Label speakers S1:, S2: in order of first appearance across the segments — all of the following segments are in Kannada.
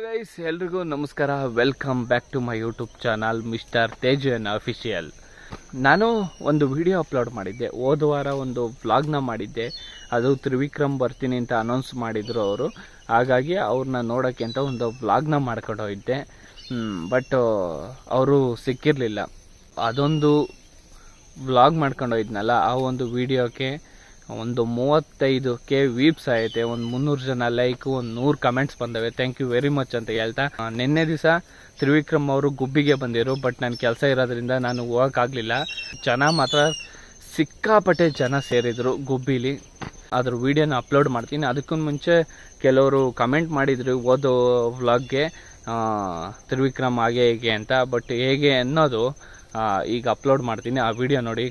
S1: ಗೈಸ್ ಎಲ್ರಿಗೂ ನಮಸ್ಕಾರ. Welcome back to my YouTube channel mister Tejan official ನಾನು ಒಂದು ವಿಡಿಯೋ ಅಪ್ಲೋಡ್ ಮಾಡಿದ್ದೆ. ಹೋದ ವಾರ ಒಂದು ವ್ಲಾಗ್ನ ಮಾಡಿದ್ದೆ. ಅದು ತ್ರಿವಿಕ್ರಮ್ ಬರ್ತೀನಿ ಅಂತ ಅನೌನ್ಸ್ ಮಾಡಿದರು ಅವರು. ಹಾಗಾಗಿ ಅವ್ರನ್ನ ನೋಡೋಕ್ಕೆ ಅಂತ ಒಂದು ವ್ಲಾಗ್ನ ಮಾಡ್ಕೊಂಡು ಹೋಗಿದ್ದೆ. ಬಟ್ ಅವರು ಸಿಕ್ಕಿರಲಿಲ್ಲ. ಅದೊಂದು ವ್ಲಾಗ್ ಮಾಡ್ಕೊಂಡು ಆ ಒಂದು ವಿಡಿಯೋಕ್ಕೆ ಒಂದು ಮೂವತ್ತೈದು ಕೆ ವೀಪ್ಸ್ ಆಯ್ತೆ, ಒಂದು ಮುನ್ನೂರು ಜನ ಲೈಕ್ ಒಂದು ನೂರು ಕಮೆಂಟ್ಸ್ ಬಂದವೆ. ಥ್ಯಾಂಕ್ ಯು ವೆರಿ ಮಚ್ ಅಂತ ಹೇಳ್ತಾ. ನಿನ್ನೆ ದಿವಸ ತ್ರಿವಿಕ್ರಮ್ ಅವರು ಗುಬ್ಬಿಗೆ ಬಂದಿರು ಬಟ್ ನನ್ನ ಕೆಲಸ ಇರೋದ್ರಿಂದ ನಾನು ಹೋಗೋಕ್ಕಾಗಲಿಲ್ಲ ಜನ ಮಾತ್ರ ಸಿಕ್ಕಾಪಟ್ಟೆ ಜನ ಸೇರಿದ್ರು ಗುಬ್ಬಿಲಿ. ಅದ್ರ ವಿಡಿಯೋನ ಅಪ್ಲೋಡ್ ಮಾಡ್ತೀನಿ. ಅದಕ್ಕೂ ಮುಂಚೆ ಕೆಲವರು ಕಮೆಂಟ್ ಮಾಡಿದ್ರು ಓದೋ ವ್ಲಾಗ್ಗೆ ತ್ರಿವಿಕ್ರಮ್ ಹಾಗೆ ಹೇಗೆ ಅಂತ. ಬಟ್ ಹೇಗೆ ಅನ್ನೋದು ಈಗ ಅಪ್ಲೋಡ್ ಮಾಡ್ತೀನಿ. ಆ ವಿಡಿಯೋ ನೋಡಿ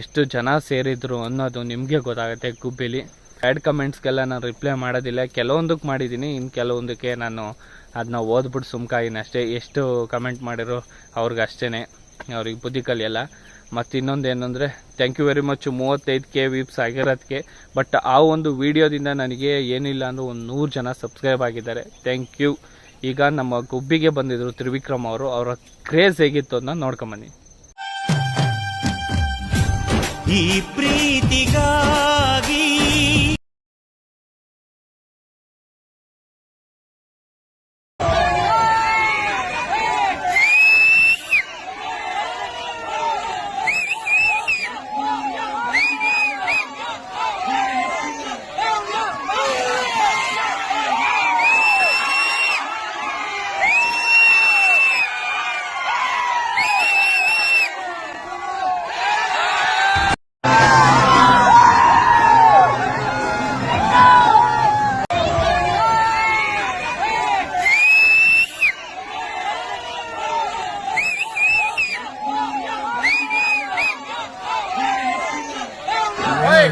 S1: ಎಷ್ಟು ಜನ ಸೇರಿದ್ರು ಅನ್ನೋದು ನಿಮಗೆ ಗೊತ್ತಾಗುತ್ತೆ ಗುಬ್ಬಿಲಿ. ಆ್ಯಡ್ ಕಮೆಂಟ್ಸ್ಗೆಲ್ಲ ನಾನು ರಿಪ್ಲೈ ಮಾಡೋದಿಲ್ಲ. ಕೆಲವೊಂದಕ್ಕೆ ಮಾಡಿದ್ದೀನಿ ಇನ್ನು ಕೆಲವೊಂದಕ್ಕೆ ನಾನು ಅದನ್ನ ಓದ್ಬಿಟ್ಟು ಸುಮ್ಕಾಗಿನಿ ಅಷ್ಟೇ. ಎಷ್ಟು ಕಮೆಂಟ್ ಮಾಡಿರೋ ಅವ್ರಿಗೆ ಅಷ್ಟೇ ಅವ್ರಿಗೆ ಬುದ್ಧಿ ಕಲಿಯಲ್ಲ. ಮತ್ತು ಇನ್ನೊಂದು ಏನಂದರೆ ಥ್ಯಾಂಕ್ ಯು ವೆರಿ ಮಚ್ ಮೂವತ್ತೈದು ಕೆ ವೀಪ್ಸ್ ಆಗಿರೋದಕ್ಕೆ ಬಟ್ ಆ ಒಂದು ವಿಡಿಯೋದಿಂದ ನನಗೆ ಏನಿಲ್ಲ ಅಂದರೂ ಒಂದು ನೂರು ಜನ ಸಬ್ಸ್ಕ್ರೈಬ್ ಆಗಿದ್ದಾರೆ. ಥ್ಯಾಂಕ್ ಯು ಈಗ ನಮ್ಮ ಗುಬ್ಬಿಗೆ ಬಂದಿದ್ದರು ತ್ರಿವಿಕ್ರಮ್ ಅವರು. ಅವರ ಕ್ರೇಜ್ ಹೇಗಿತ್ತು ಅದನ್ನ ನೋಡ್ಕೊಂಬನ್ನಿ
S2: ಈ ಪ್ರೀತಿಗಾಗಿ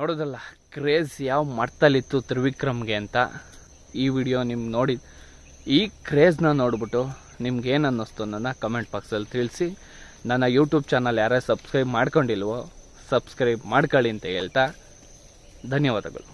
S1: ನೋಡೋದಲ್ಲ ಕ್ರೇಜ್ ಯಾವ ಮಟ್ಟದಲ್ಲಿತ್ತು ತ್ರಿವಿಕ್ರಮ್ಗೆ ಅಂತ ಈ ವಿಡಿಯೋ ನಿಮ್ಗೆ ನೋಡಿ, ಈ ಕ್ರೇಜ್ನ ನೋಡ್ಬಿಟ್ಟು ನಿಮ್ಗೆ ಏನು ಅನ್ನಿಸ್ತು ನನ್ನ ಕಮೆಂಟ್ ಬಾಕ್ಸಲ್ಲಿ ತಿಳಿಸಿ. ನನ್ನ ಯೂಟ್ಯೂಬ್ ಚಾನಲ್ ಯಾರೇ ಸಬ್ಸ್ಕ್ರೈಬ್ ಮಾಡ್ಕೊಂಡಿಲ್ವೋ ಸಬ್ಸ್ಕ್ರೈಬ್ ಮಾಡ್ಕೊಳ್ಳಿ ಅಂತ ಹೇಳ್ತಾ, ಧನ್ಯವಾದಗಳು.